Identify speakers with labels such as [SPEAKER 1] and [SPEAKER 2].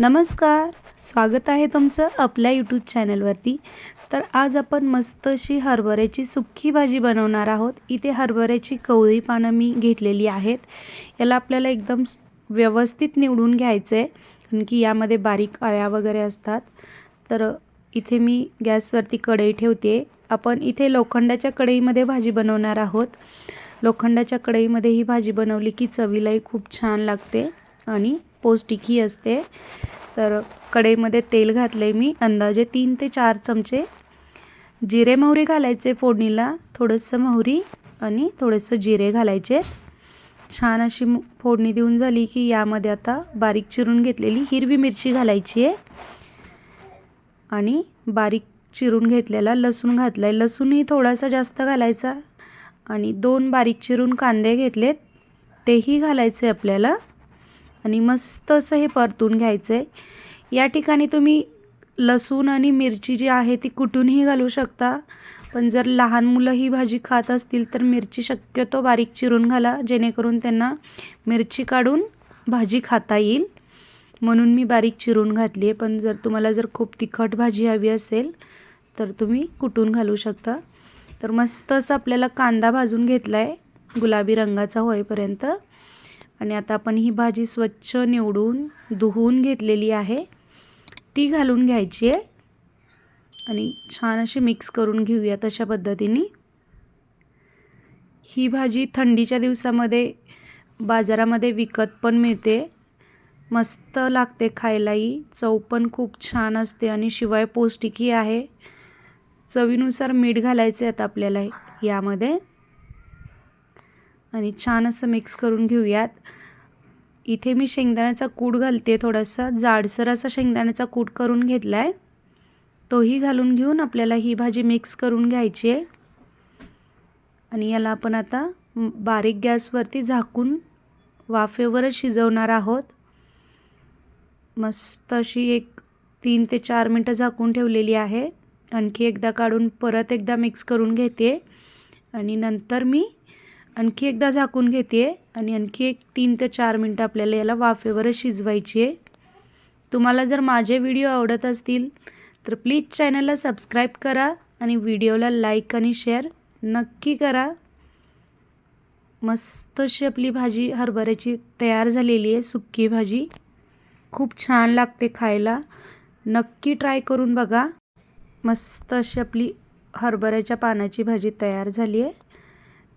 [SPEAKER 1] नमस्कार स्वागत आहे तुमचं आपल्या यूट्यूब चॅनलवरती तर आज आपण मस्त अशी हरभऱ्याची सुक्की भाजी बनवणार आहोत. इथे हरभऱ्याची कवळी पानं मी घेतलेली आहेत. याला आपल्याला एकदम व्यवस्थित निवडून घ्यायचं आहे कारण की यामध्ये बारीक अळ्या वगैरे असतात. तर इथे मी गॅसवरती कढई ठेवते. आपण इथे लोखंडाच्या कढईमध्ये भाजी बनवणार आहोत. लोखंडाच्या कढईमध्ये ही भाजी बनवली की चवीलाही खूप छान लागते. आणि पौष्टिकही असते. तर कढईमध्ये तेल घातलं आहे मी. अंदाजे तीन ते चार चमचे जिरे मोहरी घालायचे फोडणीला. थोडंसं मोहरी आणि थोडंसं जिरे घालायचे. छान अशी मु- फोडणी देऊन झाली की यामध्ये आता बारीक चिरून घेतलेली हिरवी मिरची घालायची आहे. आणि बारीक चिरून घेतलेला लसूण घातला आहे लसूणही थोडासा जास्त घालायचा. आणि दोन बारीक चिरून कांदे घेतलेत. तेही घालायचे आपल्याला. आणि मस्त असं हे परतून घ्यायचं आहे या ठिकाणी तुम्ही लसूण आणि मिरची जी आहे ती कुटूनही घालू शकता. पण जर लहान मुलं ही भाजी खात असतील तर मिरची शक्यतो बारीक चिरून घाला जेणेकरून त्यांना मिरची काढून भाजी खाता येईल. म्हणून मी बारीक चिरून घातली आहे. पण जर तुम्हाला जर खूप तिखट भाजी हवी असेल तर तुम्ही कुटून घालू शकता. तर मस्त असं आपल्याला कांदा भाजून घेतला आहे गुलाबी रंगाचा होईपर्यंत. आणि आता आपण ही भाजी स्वच्छ निवडून धुवून घेतलेली आहे. ती घालून घ्यायची आहे. आणि छान अशी मिक्स करून घेऊया तशा पद्धतीने. ही भाजी थंडीच्या दिवसामध्ये बाजारामध्ये विकत पण मिळते. मस्त लागते खायलाही. चव पण खूप छान असते आणि शिवाय पौष्टिकही आहे. चवीनुसार मीठ घालायचे आता आपल्याला यामध्ये. आणि छान असं मिक्स करून घेऊयात. इथे मी शेंगदाण्याचा कूट घालते थोडासा. जाडसर असा शेंगदाण्याचा कूट करून घेतला आहे तोही घालून घेऊन आपल्याला ही भाजी मिक्स करून घ्यायची आहे. आणि याला आपण आता बारीक गॅसवरती झाकून वाफेवरच शिजवणार आहोत. मस्त अशी एक तीन ते चार मिनटं झाकून ठेवलेली आहे. आणखी एकदा काढून परत एकदा मिक्स करून घेते. आणि नंतर मी आणखी एकदा झाकून घेते आहे आणि आणखी एक तीन ते चार मिनटं आपल्याला याला वाफेवरच शिजवायची आहे तुम्हाला जर माझे व्हिडिओ आवडत असतील तर प्लीज चॅनलला सबस्क्राईब करा आणि व्हिडिओला लाईक आणि शेअर नक्की करा. मस्त अशी आपली भाजी हरभऱ्याची तयार झालेली आहे सुक्की भाजी. खूप छान लागते खायला. नक्की ट्राय करून बघा. मस्त अशी आपली हरभऱ्याच्या पानाची भाजी तयार झाली आहे